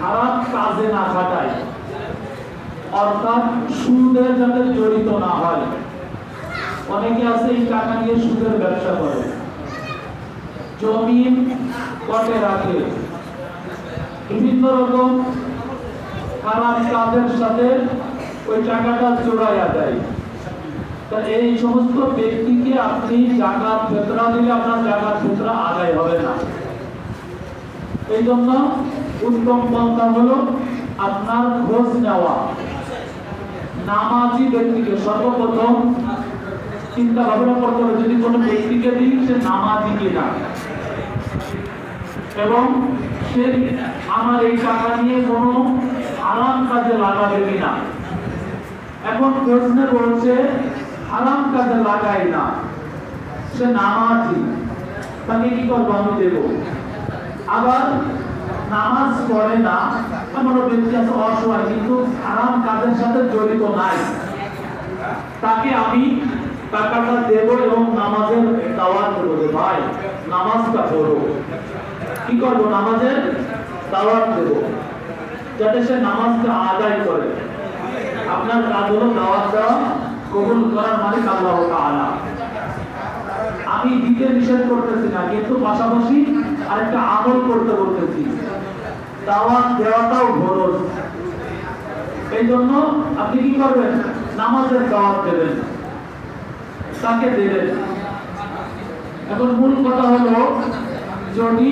খারাপ কাজে না খাটায়। অর্থাৎ সুদে যাতে জড়িত না হয়। অনেকে আছে এই টাকা নিয়ে সুদের ব্যবসা করে। জমিন কটে রাখে। বিভিন্ন রকম খারাপ কাজের সাথে ওই টাকাটা জোড়াইয়া দেয়। তা এই সমস্ত ব্যক্তিকে আপনি জাকাত ফেতরা দিলে আপনার জাকাত ফেতরা এই জন্য উত্তম পন্থা হলো আপনার খোঁজ নেওয়া। নামাজি ব্যক্তিকে সর্বপ্রথম চিন্তা ভাবনা করতে হবে, যদি কোনো ব্যক্তিকে দিই, সে নামাজি কিনা। এবং সে আমার এই টাকা নিয়ে কোনো আরাম কাজে লাগাবে কিনা। এখন প্রশ্নে বলছে আরাম কাজে লাগাই না, সে নামাজি। তাকে কি করব আমি দেব? আবার নামাজ পড়ে না এমন ব্যক্তি আছে অসহায়, কিন্তু আরাম কাজের সাথে জড়িত নাই। তাকে আমি টাকাটা দেব এবং নামাজের দাওয়াত দেবো যে ভাই, নামাজটা পড়ো। কি করব? নামাজের দাওয়াত দেব। যাতে সে নামাজটা আদায় করে। আপনার কাজ হলো দাওয়াত দেওয়া, কবুল করার মালিক আল্লাহ তাআলা। আমি দিতে নিষেধ করতেছি না, কিন্তু পাশাপাশি আরেকটা আমল করতে বলতেছি। দাওয়াত দেওয়াটাও ফরজ এই জন্য আপনি কি করবেন? নামাজের দাওয়াত দেবেন। তাকে দেবেন। এখন মূল কথা হলো, যদি